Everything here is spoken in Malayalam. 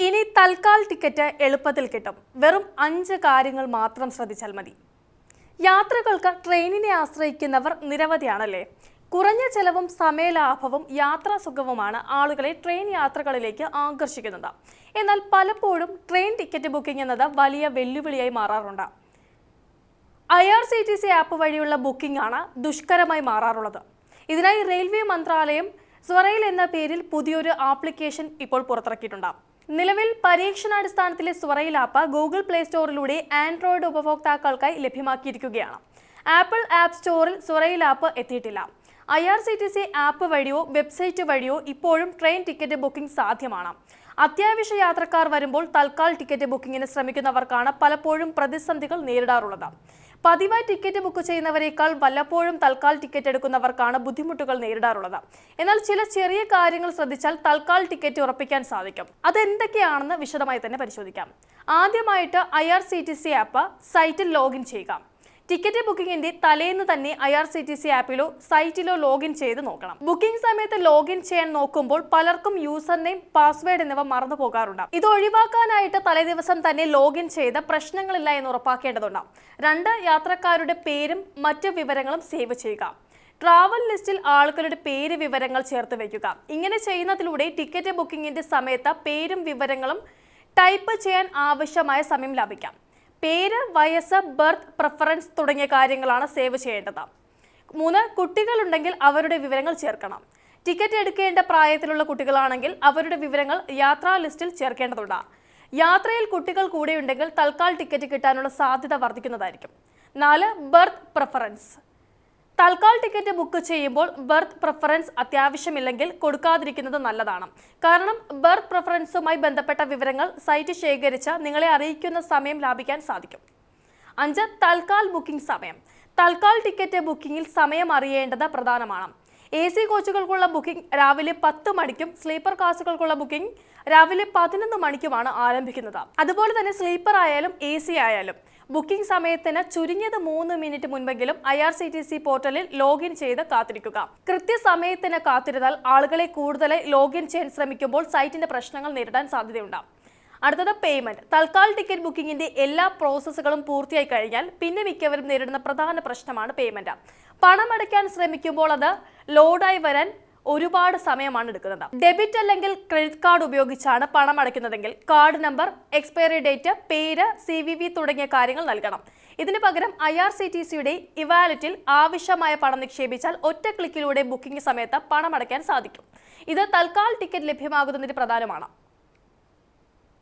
ഇനി തൽക്കാൽ ടിക്കറ്റ് എളുപ്പത്തിൽ കിട്ടും. വെറും അഞ്ച് കാര്യങ്ങൾ മാത്രം ശ്രദ്ധിച്ചാൽ മതി. യാത്രകൾക്ക് ട്രെയിനിനെ ആശ്രയിക്കുന്നവർ നിരവധിയാണല്ലേ? കുറഞ്ഞ ചെലവും സമയലാഭവും യാത്രാ സുഖവുമാണ് ആളുകളെ ട്രെയിൻ യാത്രകളിലേക്ക് ആകർഷിക്കുന്നത്. എന്നാൽ പലപ്പോഴും ട്രെയിൻ ടിക്കറ്റ് ബുക്കിംഗ് എന്നത് വലിയ വെല്ലുവിളിയായി മാറാറുണ്ട്. I R C T C app വഴിയുള്ള ബുക്കിംഗ് ആണ് ദുഷ്കരമായി മാറാറുള്ളത്. ഇതിനായി റെയിൽവേ മന്ത്രാലയം സ്വറയിൽ എന്ന പേരിൽ പുതിയൊരു ആപ്ലിക്കേഷൻ ഇപ്പോൾ പുറത്തിറക്കിയിട്ടുണ്ട്. നിലവിൽ പരീക്ഷണാടിസ്ഥാനത്തിലെ സ്വറയിൽ ആപ്പ് ഗൂഗിൾ പ്ലേ സ്റ്റോറിലൂടെ ആൻഡ്രോയിഡ് ഉപഭോക്താക്കൾക്കായി ലഭ്യമാക്കിയിരിക്കുകയാണ്. ആപ്പിൾ ആപ്പ് സ്റ്റോറിൽ സ്വറയിൽ ആപ്പ് എത്തിയിട്ടില്ല. I R C T C app വഴിയോ വെബ്സൈറ്റ് വഴിയോ ഇപ്പോഴും ട്രെയിൻ ടിക്കറ്റ് ബുക്കിംഗ് സാധ്യമാണ്. അത്യാവശ്യ യാത്രക്കാർ വരുമ്പോൾ തൽക്കാൽ ടിക്കറ്റ് ബുക്കിംഗിന് ശ്രമിക്കുന്നവർക്കാണ് പലപ്പോഴും പ്രതിസന്ധികൾ നേരിടാറുള്ളത്. പതിവായി ടിക്കറ്റ് ബുക്ക് ചെയ്യുന്നവരെക്കാൾ വല്ലപ്പോഴും തൽക്കാൽ ടിക്കറ്റ് എടുക്കുന്നവർക്കാണ് ബുദ്ധിമുട്ടുകൾ നേരിടാറുള്ളത്. എന്നാൽ ചില ചെറിയ കാര്യങ്ങൾ ശ്രദ്ധിച്ചാൽ തൽക്കാൽ ടിക്കറ്റ് ഉറപ്പിക്കാൻ സാധിക്കും. അതെന്തൊക്കെയാണെന്ന് വിശദമായി തന്നെ പരിശോധിക്കാം. ആദ്യമായിട്ട് ഐ ആപ്പ് സൈറ്റിൽ ലോഗിൻ ചെയ്യുക. ടിക്കറ്റ് ബുക്കിംഗിന്റെ തലേന്ന് തന്നെ I R C T C ആപ്പിലോ സൈറ്റിലോ ലോഗിൻ ചെയ്ത് നോക്കണം. ബുക്കിംഗ് സമയത്ത് ലോഗിൻ ചെയ്യാൻ നോക്കുമ്പോൾ പലർക്കും യൂസർ നെയിം പാസ്വേഡ് എന്നിവ മറന്നു പോകാറുണ്ട് ഇത് ഒഴിവാക്കാനായിട്ട് തലേ ദിവസം തന്നെ ലോഗിൻ ചെയ്ത് പ്രശ്നങ്ങളില്ല എന്ന് ഉറപ്പാക്കേണ്ടതുണ്ട്. രണ്ട് യാത്രക്കാരുടെ പേരും മറ്റു വിവരങ്ങളും സേവ് ചെയ്യുക. ട്രാവൽ ലിസ്റ്റിൽ ആളുകളുടെ പേര് വിവരങ്ങൾ ചേർത്ത് വയ്ക്കുക. ഇങ്ങനെ ചെയ്യുന്നതിലൂടെ ടിക്കറ്റ് ബുക്കിംഗിന്റെ സമയത്ത് പേരും വിവരങ്ങളും ടൈപ്പ് ചെയ്യാൻ ആവശ്യമായ സമയം ലാഭിക്കാം. പേര് വയസ്സ് ബർത്ത് പ്രിഫറൻസ് തുടങ്ങിയ കാര്യങ്ങളാണ് സേവ് ചെയ്യേണ്ടത്. മൂന്ന് കുട്ടികളുണ്ടെങ്കിൽ അവരുടെ വിവരങ്ങൾ ചേർക്കണം. ടിക്കറ്റ് എടുക്കേണ്ട പ്രായത്തിലുള്ള കുട്ടികളാണെങ്കിൽ അവരുടെ വിവരങ്ങൾ യാത്രാ ലിസ്റ്റിൽ ചേർക്കേണ്ടതുണ്ട്. യാത്രയിൽ കുട്ടികൾ കൂടെയുണ്ടെങ്കിൽ തൽക്കാൽ ടിക്കറ്റ് കിട്ടാനുള്ള സാധ്യത വർദ്ധിക്കുന്നതായിരിക്കും. നാല് berth preference tatkal ticket book ചെയ്യുമ്പോൾ ബർത്ത് പ്രിഫറൻസ് അത്യാവശ്യമില്ലെങ്കിൽ കൊടുക്കാതിരിക്കുന്നത് നല്ലതാണ്. കാരണം ബർത്ത് പ്രിഫറൻസുമായി ബന്ധപ്പെട്ട വിവരങ്ങൾ സൈറ്റ് ശേഖരിച്ച് നിങ്ങളെ അറിയിക്കുന്ന സമയം ലാഭിക്കാൻ സാധിക്കും. അഞ്ച് തൽക്കാൽ ബുക്കിംഗ് സമയം. തൽക്കാൽ ടിക്കറ്റ് ബുക്കിംഗിൽ സമയം അറിയേണ്ടത് പ്രധാനമാണ്. എ സി കോച്ചുകൾക്കുള്ള ബുക്കിംഗ് രാവിലെ പത്ത് മണിക്കും സ്ലീപ്പർ കാസുകൾക്കുള്ള ബുക്കിംഗ് രാവിലെ പതിനൊന്ന് മണിക്കുമാണ് ആരംഭിക്കുന്നത്. അതുപോലെ തന്നെ സ്ലീപ്പർ ആയാലും എ സി ആയാലും ബുക്കിംഗ് സമയത്തിന് ചുരുങ്ങിയത് മൂന്ന് minute മുൻപെങ്കിലും I R C T C പോർട്ടലിൽ ലോഗിൻ ചെയ്ത് കാത്തിരിക്കുക. കൃത്യസമയത്തിന് കാത്തിരുന്നാൽ ആളുകളെ കൂടുതലായി ലോഗിൻ ചെയ്യാൻ ശ്രമിക്കുമ്പോൾ സൈറ്റിന്റെ പ്രശ്നങ്ങൾ നേരിടാൻ സാധ്യതയുണ്ടാകും അടുത്തത് പേയ്മെന്റ് തൽക്കാൽ ടിക്കറ്റ് ബുക്കിംഗിന്റെ എല്ലാ പ്രോസസ്സുകളും പൂർത്തിയായി കഴിഞ്ഞാൽ പിന്നെ മിക്കവരും നേരിടുന്ന പ്രധാന പ്രശ്നമാണ് പേയ്മെന്റ് പണം അടയ്ക്കാൻ ശ്രമിക്കുമ്പോൾ അത് ലോഡായി വരാൻ ഒരുപാട് സമയമാണ് എടുക്കുന്നത്. ഡെബിറ്റ് അല്ലെങ്കിൽ ക്രെഡിറ്റ് കാർഡ് ഉപയോഗിച്ചാണ് പണം അടയ്ക്കുന്നതെങ്കിൽ കാർഡ് നമ്പർ എക്സ്പയറി ഡേറ്റ് പേര് സി വി വി തുടങ്ങിയ കാര്യങ്ങൾ നൽകണം. ഇതിനു പകരം ഐ ആർ സി ടി സിയുടെ ഇവാലറ്റിൽ ആവശ്യമായ പണം നിക്ഷേപിച്ചാൽ ഒറ്റ ക്ലിക്കിലൂടെ ബുക്കിംഗ് സമയത്ത് പണം അടയ്ക്കാൻ സാധിക്കും. ഇത് തൽക്കാൽ ടിക്കറ്റ് ലഭ്യമാകുന്നതിന് പ്രധാനമാണ്.